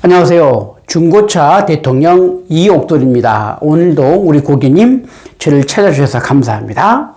안녕하세요. 중고차 대통령 이옥돌입니다. 오늘도 우리 고객님 저를 찾아주셔서 감사합니다.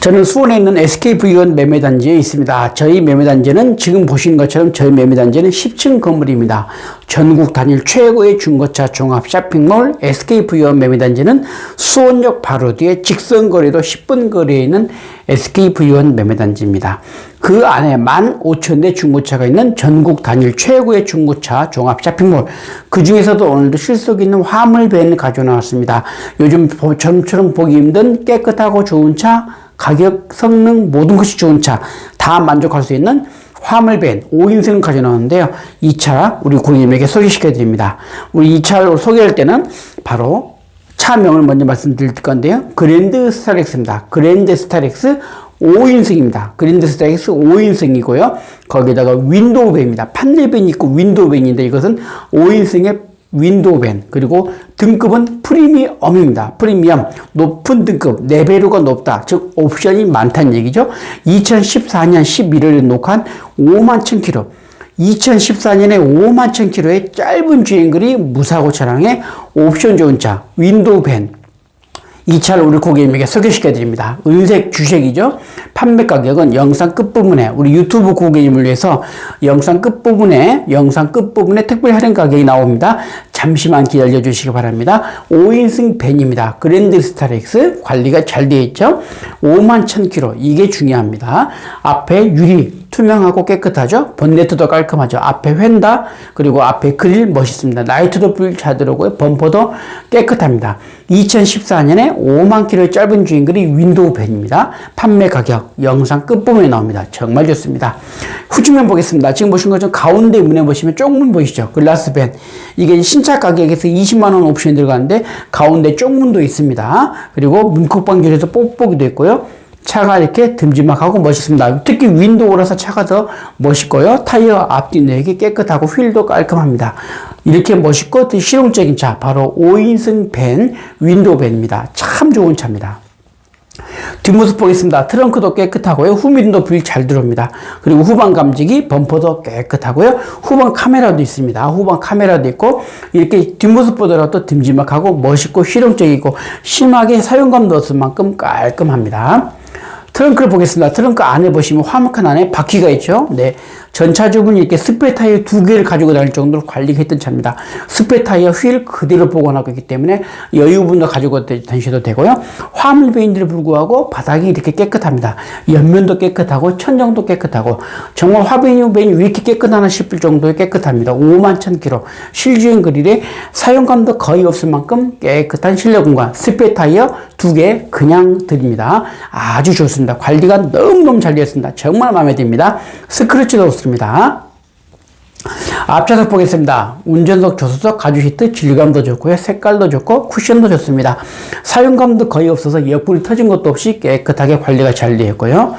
저는 수원에 있는 SKV1 매매단지에 있습니다. 저희 매매단지는 지금 보시는 것처럼 저희 매매단지는 10층 건물입니다. 전국 단일 최고의 중고차 종합 쇼핑몰 SKV1 매매단지는 수원역 바로 뒤에 직선 거리도 10분 거리에 있는 SKV1 매매단지입니다. 그 안에 15,000대 중고차가 있는 전국 단일 최고의 중고차 종합 쇼핑몰. 그 중에서도 오늘도 실속 있는 화물밴 가져 나왔습니다. 요즘 저처럼 보기 힘든 깨끗하고 좋은 차, 가격, 성능, 모든 것이 좋은 차 다 만족할 수 있는 화물밴 5인승 가져 나왔는데요. 이 차 우리 고객님에게 소개시켜 드립니다. 우리 이 차를 소개할 때는 바로 차명을 먼저 말씀드릴 건데요. 그랜드 스타렉스입니다. 그랜드 스타렉스 5인승입니다. 그랜드 스타렉스 5인승이고요. 거기다가 윈도우 밴입니다. 판넬밴이 있고 윈도우 밴인데 이것은 5인승의 윈도우 밴 그리고 등급은 프리미엄입니다. 프리미엄 높은 등급 레벨로가 높다. 즉 옵션이 많다는 얘기죠. 2014년 11월에 녹화한 5만 1000km 2014년에 5만 1000km의 짧은 주행거리 무사고 차량의 옵션 좋은 차 윈도우 밴 이 차를 우리 고객님에게 소개시켜 드립니다. 은색 주색이죠. 판매 가격은 영상 끝부분에 우리 유튜브 고객님을 위해서 영상 끝부분에 영상 끝부분에 특별 할인 가격이 나옵니다. 잠시만 기다려 주시기 바랍니다. 5인승 밴입니다. 그랜드 스타렉스 관리가 잘 되어 있죠. 5만 1000km 이게 중요합니다. 앞에 유리 투명하고 깨끗하죠. 본네트도 깔끔하죠. 앞에 휀다 그리고 앞에 그릴 멋있습니다. 라이트도 불 잘 들어오고요. 범퍼도 깨끗합니다. 2014년에 5만 킬로의 짧은 주행거리 윈도우 밴입니다. 판매 가격 영상 끝부분에 나옵니다. 정말 좋습니다. 후측면 보겠습니다. 지금 보신 것처럼 가운데 문에 보시면 쪽문 보이시죠? 글라스 밴. 이게 신차 가격에서 20만 원 옵션이 들어가는데 가운데 쪽문도 있습니다. 그리고 문콕방 줄에서 뽁뽁이도 있고요. 차가 이렇게 듬지막하고 멋있습니다. 특히 윈도우라서 차가 더 멋있고요. 타이어 앞뒤 내기 깨끗하고 휠도 깔끔합니다. 이렇게 멋있고 실용적인 차 바로 5인승 밴 윈도우 밴입니다. 참 좋은 차입니다. 뒷모습 보겠습니다. 트렁크도 깨끗하고요. 후미도 불잘 들어옵니다. 그리고 후방 감지기, 범퍼도 깨끗하고요. 후방 카메라도 있습니다. 후방 카메라도 있고 이렇게 뒷모습 보더라도 듬지막하고 멋있고 실용적이고 심하게 사용감도 없을 만큼 깔끔합니다. 트렁크를 보겠습니다. 트렁크 안에 보시면 화목한 안에 바퀴가 있죠. 네. 전차 주분이 이렇게 스프레 타이어 두 개를 가지고 다닐 정도로 관리했던 차입니다. 스프레 타이어 휠 그대로 보관하고 있기 때문에 여유분도 가지고 다니셔도 되고요. 화물배인들에 불구하고 바닥이 이렇게 깨끗합니다. 옆면도 깨끗하고 천정도 깨끗하고 정말 화물배인이 왜 이렇게 깨끗하나 싶을 정도의 깨끗합니다. 5만 1000km 실주행 그릴에 사용감도 거의 없을 만큼 깨끗한 실내 공간 스프레 타이어 두 개 그냥 드립니다. 아주 좋습니다. 관리가 너무너무 잘 되었습니다. 정말 마음에 듭니다. 스크래치도 없습니다. 앞좌석 보겠습니다. 운전석, 조수석, 가죽 시트 질감도 좋고요. 색깔도 좋고 쿠션도 좋습니다. 사용감도 거의 없어서 옆구리 터진 것도 없이 깨끗하게 관리가 잘 되어 있고요.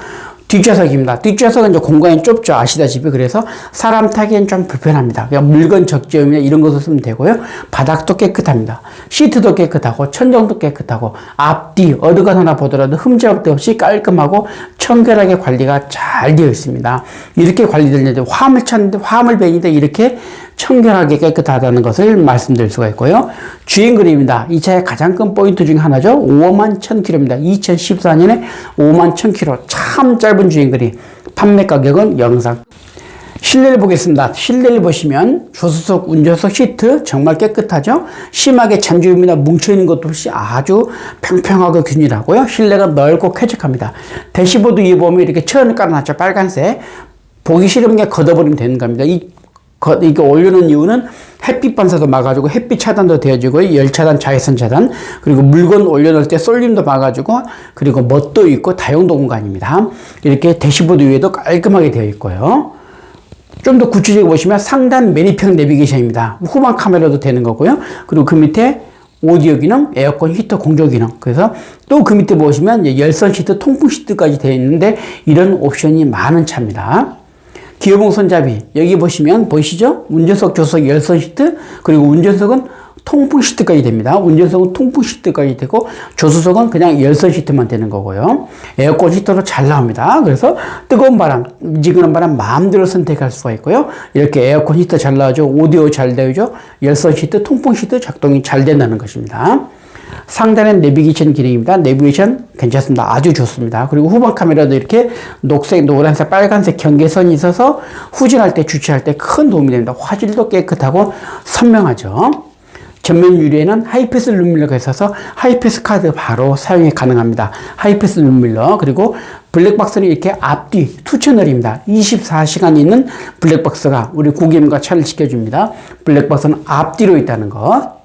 뒷좌석입니다. 뒷좌석은 이제 공간이 좁죠. 아시다시피. 그래서 사람 타기엔 좀 불편합니다. 그냥 물건 적재음이나 이런 것을 쓰면 되고요. 바닥도 깨끗합니다. 시트도 깨끗하고, 천정도 깨끗하고, 앞뒤, 어느 것 하나 보더라도 흠잡도 없이 깔끔하고, 청결하게 관리가 잘 되어 있습니다. 이렇게 관리되는데, 화물차인데, 화물 밴인데, 이렇게 청결하게 깨끗하다는 것을 말씀드릴 수가 있고요. 주행 그림입니다. 이 차의 가장 큰 포인트 중에 하나죠. 5만 1000km입니다. 2014년에 5만 1000km. 참 짧은 주행 거리. 판매 가격은 영상. 실내를 보겠습니다. 실내를 보시면 조수석, 운전석 시트 정말 깨끗하죠? 심하게 잔주름이나 뭉쳐있는 것도 없이 아주 평평하고 균일하고요. 실내가 넓고 쾌적합니다. 대시보드 위에 보면 이렇게 천을 깔아놨죠. 빨간색. 보기 싫은 게 걷어버리면 되는 겁니다. 이 이게 올려놓은 이유는 햇빛 반사도 막아주고 햇빛 차단도 되어주고 열 차단, 자외선 차단 그리고 물건 올려놓을 때 쏠림도 막아주고 그리고 멋도 있고 다용도 공간입니다. 이렇게 대시보드 위에도 깔끔하게 되어 있고요. 좀 더 구체적으로 보시면 상단 매니평 내비게이션입니다. 후방 카메라도 되는 거고요. 그리고 그 밑에 오디오 기능, 에어컨 히터 공조 기능. 그래서 또 그 밑에 보시면 열선 시트, 통풍 시트까지 되어 있는데 이런 옵션이 많은 차입니다. 기어봉 손잡이 여기 보시면 보이시죠? 운전석 조석 열선 시트 그리고 운전석은 통풍 시트까지 됩니다. 운전석은 통풍 시트까지 되고 조수석은 그냥 열선 시트만 되는 거고요. 에어컨 시트로 잘 나옵니다. 그래서 뜨거운 바람, 미지근한 바람 마음대로 선택할 수가 있고요. 이렇게 에어컨 시트 잘 나오죠. 오디오 잘 되죠. 열선 시트, 통풍 시트 작동이 잘 된다는 것입니다. 상단에 내비게이션 기능입니다. 내비게이션 괜찮습니다. 아주 좋습니다. 그리고 후방 카메라도 이렇게 녹색, 노란색, 빨간색 경계선이 있어서 후진할 때, 주차할 때 큰 도움이 됩니다. 화질도 깨끗하고 선명하죠. 전면 유리에는 하이패스 룸밀러가 있어서 하이패스 카드 바로 사용이 가능합니다. 하이패스 룸밀러 그리고 블랙박스는 이렇게 앞뒤 투 채널입니다. 24시간 있는 블랙박스가 우리 고객님과 차를 지켜줍니다. 블랙박스는 앞뒤로 있다는 것.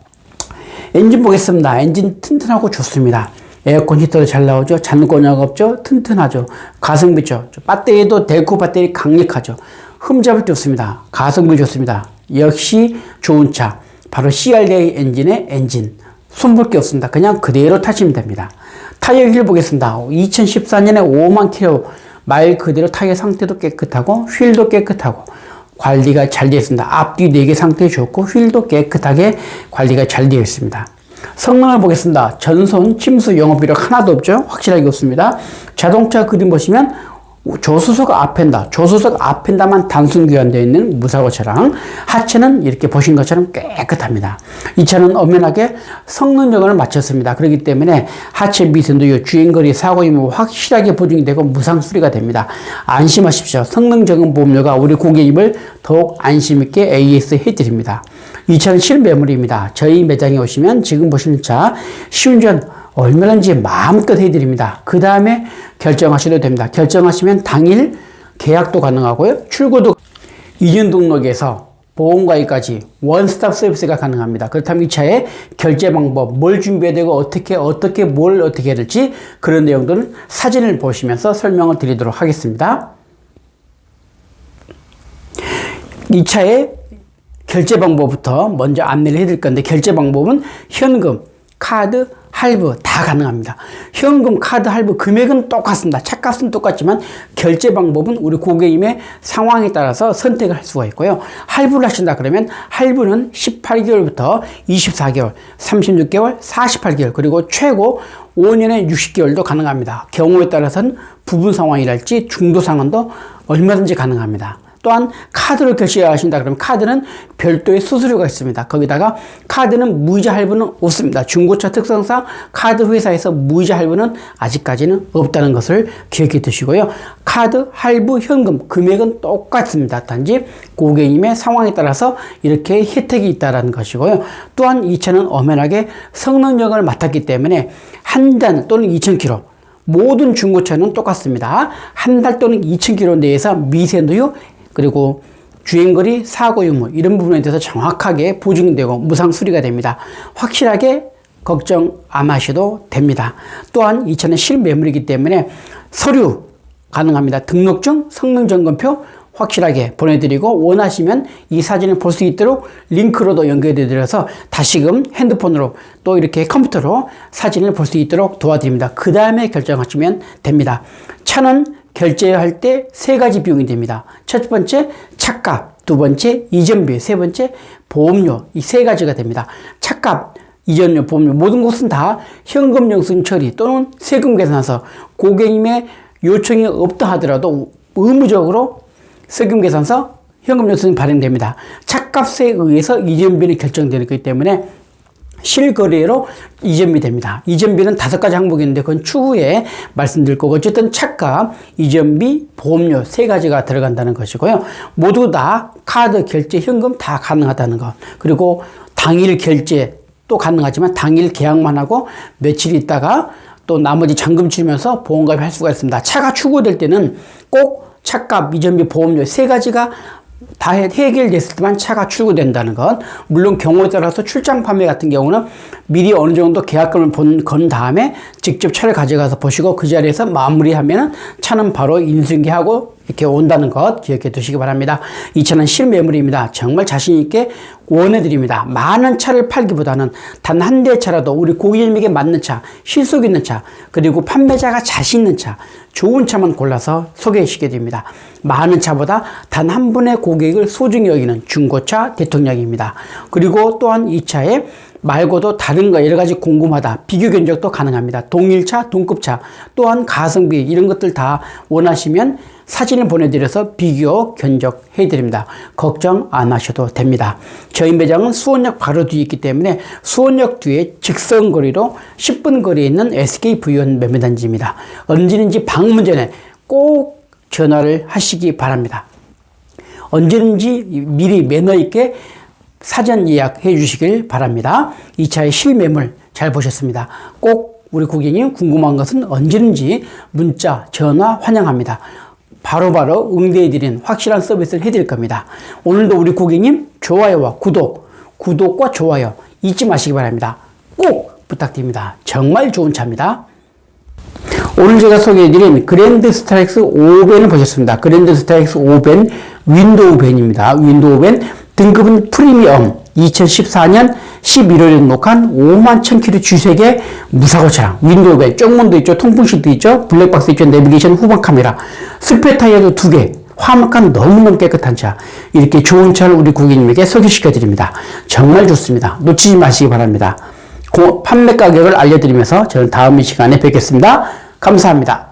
엔진 보겠습니다. 엔진 튼튼하고 좋습니다. 에어컨 히터도 잘 나오죠. 잔고장 없죠. 튼튼하죠. 가성비 좋죠. 배터리도 델코 배터리 강력하죠. 흠잡을 데 없습니다. 가성비 좋습니다. 역시 좋은 차. 바로 CRDI 엔진의 엔진. 손볼 게 없습니다. 그냥 그대로 타시면 됩니다. 타이어 휠 보겠습니다. 2014년에 5만 킬로 말 그대로 타이어 상태도 깨끗하고 휠도 깨끗하고 관리가 잘 되어 있습니다. 앞뒤 4개 상태 좋고 휠도 깨끗하게 관리가 잘 되어 있습니다. 성능을 보겠습니다. 전손, 침수, 영업 이력 하나도 없죠? 확실하게 없습니다. 자동차 그림 보시면 조수석 앞엔다, 조수석 앞엔다만 단순 교환되어 있는 무사고 차량. 하체는 이렇게 보신 것처럼 깨끗합니다. 이 차는 엄연하게 성능적을 마쳤습니다. 그렇기 때문에 하체 미세도 주행거리 사고 이후 확실하게 보증이 되고 무상 수리가 됩니다. 안심하십시오. 성능적인 보험료가 우리 고객님을 더욱 안심있게 AS 해드립니다. 이 차는 실매물입니다. 저희 매장에 오시면 지금 보시는 차 시운전 얼마든지 마음껏 해드립니다. 그 다음에 결정하셔도 됩니다. 결정하시면 당일 계약도 가능하고요. 출고도 이전 등록에서 보험가입까지 원스톱 서비스가 가능합니다. 그렇다면 이 차의 결제 방법, 뭘 준비해야 되고 어떻게 어떻게 뭘 어떻게 해야 될지 그런 내용들은 사진을 보시면서 설명을 드리도록 하겠습니다. 이 차의 결제 방법부터 먼저 안내를 해드릴 건데 결제 방법은 현금, 카드, 할부 다 가능합니다. 현금, 카드, 할부 금액은 똑같습니다. 차값은 똑같지만 결제 방법은 우리 고객님의 상황에 따라서 선택을 할 수가 있고요. 할부를 하신다 그러면 할부는 18개월부터 24개월, 36개월, 48개월 그리고 최고 5년에 60개월도 가능합니다. 경우에 따라서는 부분 상황이랄지 중도 상황도 얼마든지 가능합니다. 또한 카드로 결제하신다 그러면 카드는 별도의 수수료가 있습니다. 거기다가 카드는 무이자 할부는 없습니다. 중고차 특성상 카드 회사에서 무이자 할부는 아직까지는 없다는 것을 기억해 두시고요. 카드, 할부, 현금 금액은 똑같습니다. 단지 고객님의 상황에 따라서 이렇게 혜택이 있다는 것이고요. 또한 이 차는 엄연하게 성능력을 맡았기 때문에 한달 또는 2,000km 모든 중고차는 똑같습니다. 한 달 또는 2,000km 내에서 미세누유 그리고 주행거리, 사고 유무 이런 부분에 대해서 정확하게 보증되고 무상 수리가 됩니다. 확실하게 걱정 안 하셔도 됩니다. 또한 이 차는 실매물이기 때문에 서류 가능합니다. 등록증, 성능점검표 확실하게 보내드리고 원하시면 이 사진을 볼 수 있도록 링크로도 연결해 드려서 다시금 핸드폰으로 또 이렇게 컴퓨터로 사진을 볼 수 있도록 도와드립니다. 그 다음에 결정하시면 됩니다. 차는 결제할 때 세 가지 비용이 됩니다. 첫 번째 차값, 두 번째 이전비, 세 번째 보험료 이 세 가지가 됩니다. 차값, 이전료, 보험료 모든 것은 다 현금 영수증 처리 또는 세금 계산서 고객님의 요청이 없다 하더라도 의무적으로 세금 계산서 현금 영수증 발행됩니다. 차값에 의해서 이전비는 결정되기 때문에 실거래로 이전비 됩니다. 이전비는 다섯 가지 항목이 있는데 그건 추후에 말씀드릴 거고 어쨌든 차값, 이전비, 보험료 세 가지가 들어간다는 것이고요. 모두 다 카드 결제, 현금 다 가능하다는 것. 그리고 당일 결제 또 가능하지만 당일 계약만 하고 며칠 있다가 또 나머지 잔금 치면서 보험가입 할 수가 있습니다. 차가 출고될 때는 꼭 차값, 이전비, 보험료 세 가지가 다 해결됐을 때만 차가 출고된다는 것. 물론 경우에 따라서 출장 판매 같은 경우는 미리 어느 정도 계약금을 본, 건 다음에 직접 차를 가져가서 보시고 그 자리에서 마무리하면 차는 바로 인수인계하고 이렇게 온다는 것 기억해 두시기 바랍니다. 이 차는 실매물입니다. 정말 자신있게 원해드립니다. 많은 차를 팔기보다는 단 한 대 차라도 우리 고객님에게 맞는 차, 실속 있는 차, 그리고 판매자가 자신 있는 차, 좋은 차만 골라서 소개해주시게 됩니다. 많은 차보다 단 한 분의 고객을 소중히 여기는 중고차 대통령입니다. 그리고 또한 이 차에 말고도 다른 거 여러 가지 궁금하다. 비교 견적도 가능합니다. 동일차, 동급차, 또한 가성비 이런 것들 다 원하시면 사진을 보내드려서 비교 견적해 드립니다. 걱정 안 하셔도 됩니다. 저희 매장은 수원역 바로 뒤에 있기 때문에 수원역 뒤에 직선 거리로 10분 거리에 있는 SK 부유원 매매단지입니다. 언제든지 방문 전에 꼭 전화를 하시기 바랍니다. 언제든지 미리 매너 있게 사전 예약해 주시길 바랍니다. 이 차의 실매물 잘 보셨습니다. 꼭 우리 고객님 궁금한 것은 언제든지 문자, 전화 환영합니다. 바로 바로 응대해 드리는 확실한 서비스를 해드릴 겁니다. 오늘도 우리 고객님 좋아요와 구독, 구독과 좋아요 잊지 마시기 바랍니다. 꼭 부탁드립니다. 정말 좋은 차입니다. 오늘 제가 소개해드린 그랜드 스타렉스 5벤을 보셨습니다. 그랜드 스타렉스 5벤 윈도우 벤입니다. 윈도우 벤 등급은 프리미엄 2014년 11월에 녹한 5만 1000km 주색의 무사고 차량 윈도우 벤 쪽문도 있죠 통풍실도 있죠 블랙박스 있죠 내비게이션 후방 카메라 스페 타이어도 두 개 화막간 너무너무 깨끗한 차 이렇게 좋은 차를 우리 고객님에게 소개시켜 드립니다. 정말 좋습니다. 놓치지 마시기 바랍니다. 고, 판매 가격을 알려드리면서 저는 다음 이 시간에 뵙겠습니다. 감사합니다.